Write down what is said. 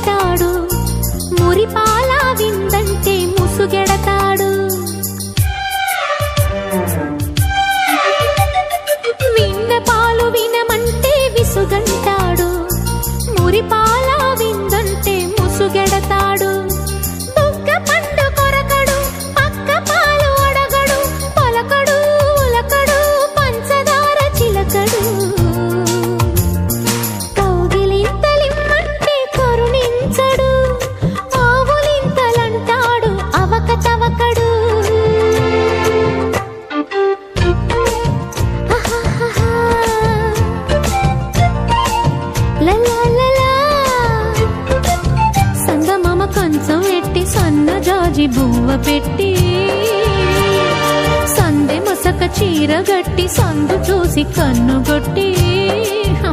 విందంటాడు మురిపాలా విందంటే వచ్చి బువ్వ పెట్టి సందె మసక చీర గట్టి సందు చూసి కన్నుగొట్టి